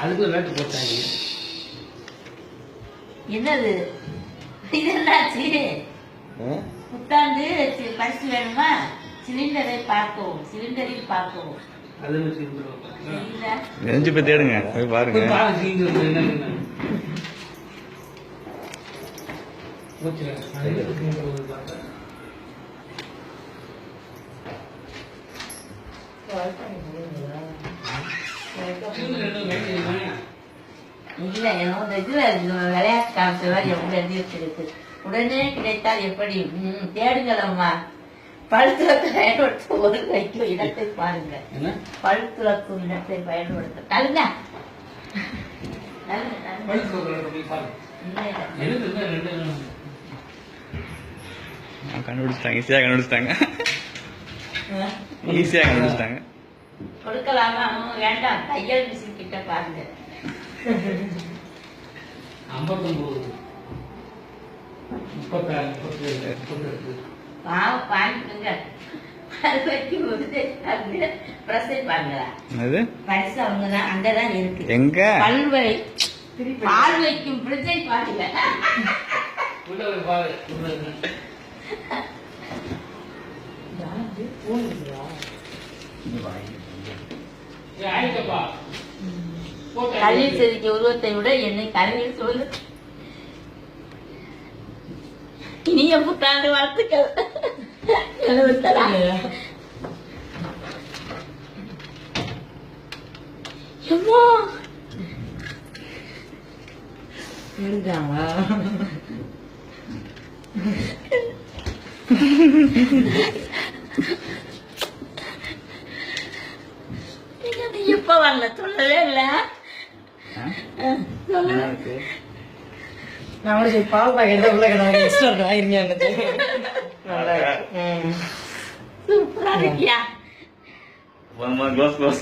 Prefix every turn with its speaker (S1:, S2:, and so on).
S1: அதுக்குள்ள வேட்டு போட்டாங்க.
S2: என்னது? இது என்னாச்சு புத்தாண்டு பரிசு வேணுமா? சிலிண்டரை பார்க்கவும் சிலிண்டரில் பார்க்கவும்
S3: நெஞ்சு போய் தேடுங்க. போய் பாருங்க.
S1: போய்
S2: இல்ல என்னமோ இந்த இதுல விளையாட்டு காமிச்ச மாதிரி எப்படி எழுதி வச்சிருக்கு. உடனே கிடைத்தால் எப்படி? ம், தேடுங்களம்மா பழுத்துறக்கு பயன்படுத்த ஒரு வைக்கும் இடத்தை பாருங்க.
S1: என்ன
S2: பழுத்துறக்கும் இடத்தை பயன்படுத்த.
S1: எனக்கு.
S3: ஆ, கண்டுபிடிச்சிட்டாங்க. ஈஸியாக கண்டுபிடிச்சிட்டாங்க. ஈஸியாக கண்டுபிடிச்சிட்டாங்க.
S2: கொடுக்கலாமா? வேண்டாம். தையல் மிஷின் கிட்ட பாருங்க. அது பரிசு அவங்க தான் அங்கதான் இருக்கு.
S3: எங்க?
S2: பல்வை பால் வைக்கும் பிரச்சனை பாருங்க.
S1: உள்ள
S2: கல்லில் செதுக்கிய உருவத்தை விட என்னை கருவில் சொல்லு இனிய புத்தாண்டு வாழ்த்துக்கள். எழுபத்தலா எப்ப வாங்கல சொல்லவே இல்லை.
S4: நம்மளுக்கு பால் பாக்கெட் உள்ள கிடக்கு. எக்ஸ்ட்ரா எனக்கு.
S2: சூப்பரா இருக்கியா?
S3: Close close